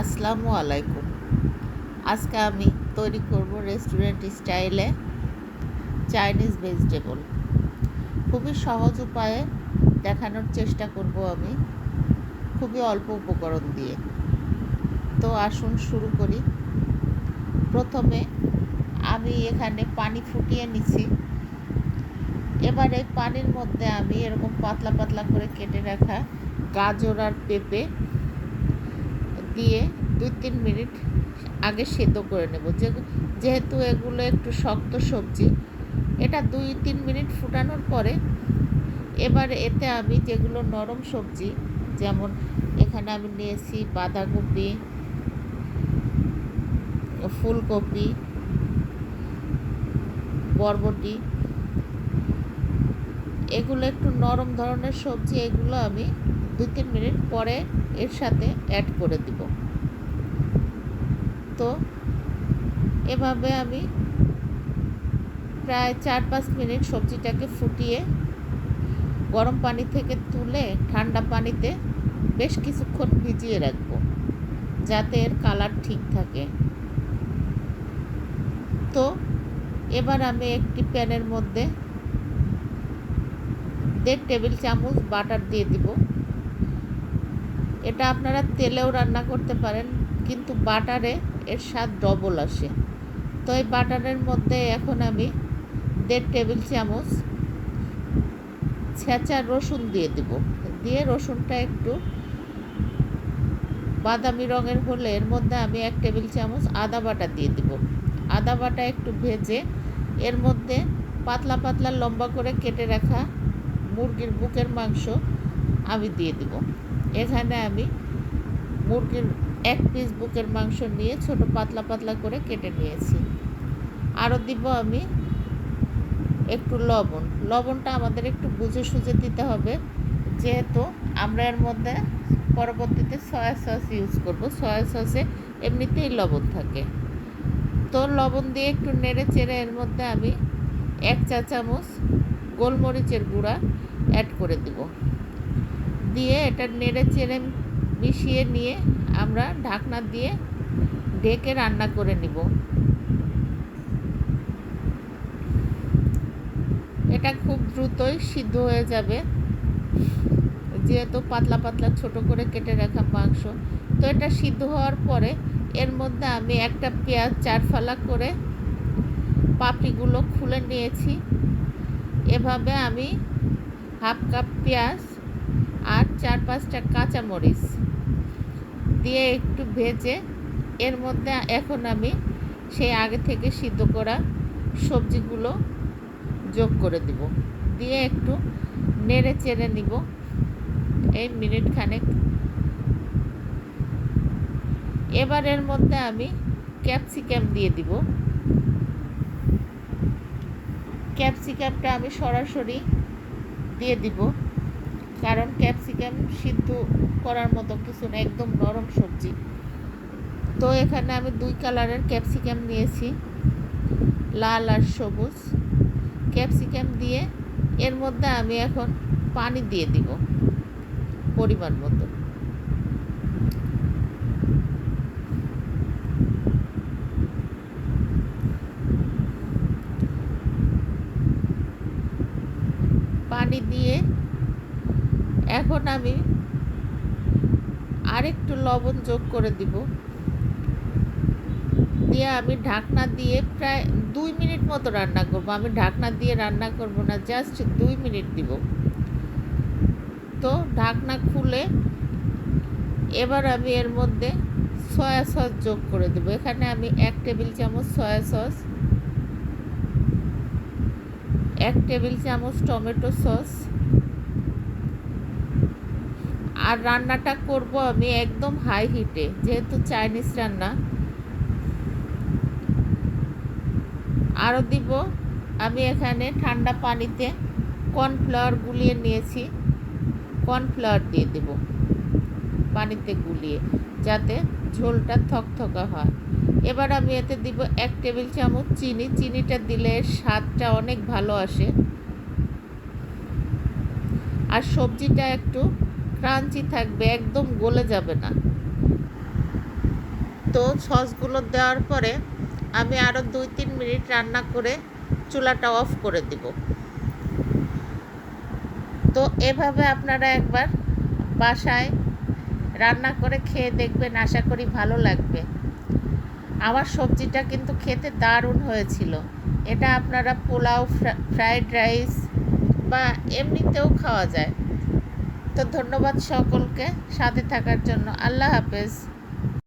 আসসালামু আলাইকুম। আজকে আমি তৈরি করব রেস্টুরেন্ট স্টাইলে চাইনিজ ভেজিটেবল খুবই সহজ উপায়ে দেখানোর চেষ্টা করব আমি। খুবই অল্প উপকরণ দিয়ে। তো আসুন শুরু করি। প্রথমে আমি এখানে পানি ফুটিয়ে নিছি এবার এই পানির মধ্যে আমি এরকম পাতলা পাতলা করে কেটে রাখা গাজর আর পেঁপে দিয়ে দুই তিন মিনিট আগে সেদ্ধ করে নেব। যেহেতু এগুলো একটু শক্ত সবজি, এটা দুই তিন মিনিট ফুটানোর পরে এবার এতে আমি যেগুলো নরম সবজি, যেমন এখানে আমি নিয়েছি বাঁধাকপি, ফুলকপি, বরবটি, এগুলো একটু নরম ধরনের সবজি, এগুলো আমি দুই তিন মিনিট পরে এর সাথে অ্যাড করে দিব। তো এভাবে আমি প্রায় চার পাঁচ মিনিট সবজিটাকে ফুটিয়ে গরম পানি থেকে তুলে ঠান্ডা পানিতে বেশ কিছুক্ষণ ভিজিয়ে রাখব, যাতে এর কালার ঠিক থাকে। তো এবার আমি একটি প্যানের মধ্যে দেড় টেবিল চামচ বাটার দিয়ে দিব। এটা আপনারা তেলেও রান্না করতে পারেন, কিন্তু বাটারে এর স্বাদ ডবল আসে। তো এই বাটারের মধ্যে এখন আমি দেড় টেবিল চামচ ছেঁচা রসুন দিয়ে দিব। দিয়ে রসুনটা একটু বাদামি রঙের হলে এর মধ্যে আমি এক টেবিল চামচ আদা বাটা দিয়ে দিব। আদা বাটা একটু ভেজে এর মধ্যে পাতলা পাতলা লম্বা করে কেটে রাখা মুরগির বুকের মাংস আমি দিয়ে দিব। এখানে আমি মুরগির এক পিস বুকের মাংস নিয়ে ছোট পাতলা পাতলা করে কেটে নিয়েছি। আরও দিব আমি একটু লবণ। লবণটা আমাদের একটু বুঝে সুঝে দিতে হবে, যেহেতু আমরা এর মধ্যে পরবর্তীতে সয়া সস ইউজ করব। সয়া সসে এমনিতেই লবণ থাকে। তো লবণ দিয়ে একটু নেড়ে চেড়ে এর মধ্যে আমি এক চা চামচ গোলমরিচের গুঁড়া অ্যাড করে দিব। দিয়ে এটা নেড়ে চেড়ে মিশিয়ে নিয়ে আমরা ঢাকনা দিয়ে ঢেকে রান্না করে নিব। এটা খুব দ্রুতই সিদ্ধ হয়ে যাবে। যেহেতু পাতলা পাতলা ছোট করে কেটে রাখা মাংস, তো এটা সিদ্ধ হওয়ার পরে এর মধ্যে আমি একটা পেঁয়াজ চার ফালা করে পাপড়িগুলো খুলে নিয়েছি। এভাবে আমি হাফ কাপ পেঁয়াজ আর চার পাঁচটা কাঁচামরিচ দিয়ে একটু ভেজে এর মধ্যে এখন আমি সেই আগে থেকে সিদ্ধ করা সবজিগুলো যোগ করে দিব। দিয়ে একটু নেড়ে চেড়ে নিব। এই মিনিট খানেক। এবার এর মধ্যে আমি ক্যাপসিকাম দিয়ে দিব। ক্যাপসিকামটা আমি সরাসরি দিয়ে দিব। কারণ ক্যাপসিকাম সিদ্ধ করার মতো কিছু না, একদম নরম সবজি। তো এখানে আমি দুই কালারের ক্যাপসিকাম নিয়েছি, লাল আর সবুজ। ক্যাপসিকাম দিয়ে এর মধ্যে আমি এখন পানি দিয়ে দিব পরিমাণ মতো। পানি দিয়ে এখন আমি আরেকটু লবণ যোগ করে দিব। দিয়ে আমি ঢাকনা দিয়ে প্রায় দুই মিনিট মতো রান্না করব। আমি ঢাকনা দিয়ে রান্না করব না, জাস্ট দুই মিনিট দিব। তো ঢাকনা খুলে এবার আমি এর মধ্যে সয়া সস যোগ করে দেবো। এখানে আমি এক টেবিল চামচ সয়া সস, এক টেবিল চামচ টমেটো সস আর রান্নাটা করব আমি একদম হাই হিটে যেহেতু চাইনিজ রান্না। আরও দিব, আমি এখানে ঠান্ডা পানিতে কর্নফ্লাওয়ার গুলিয়ে নিয়েছি। কর্নফ্লাওয়ার দিয়ে দেব পানিতে গুলিয়ে, যাতে ঝোলটা থকথকা হয়। এবার আমি এতে দিব এক টেবিল চামচ চিনি। চিনিটা দিলে স্বাদটা অনেক ভালো আসে। আর সবজিটা একটু ক্রাঞ্চি থাকবে, একদম গলে যাবে না। তো সসগুলো দেওয়ার পরে আমি আরও দুই তিন মিনিট রান্না করে চুলাটা অফ করে দিব। তো এভাবে আপনারা একবার বাসায় রান্না করে খেয়ে দেখবেন, আশা করি ভালো লাগবে। আমার সবজিটা কিন্তু খেতে দারুণ হয়েছিল। এটা আপনারা পোলাও ফ্রাইড রাইস বা এমনিতেও খাওয়া যায়। তো ধন্যবাদ সকলকে সাথে থাকার জন্য। আল্লাহ হাফেজ।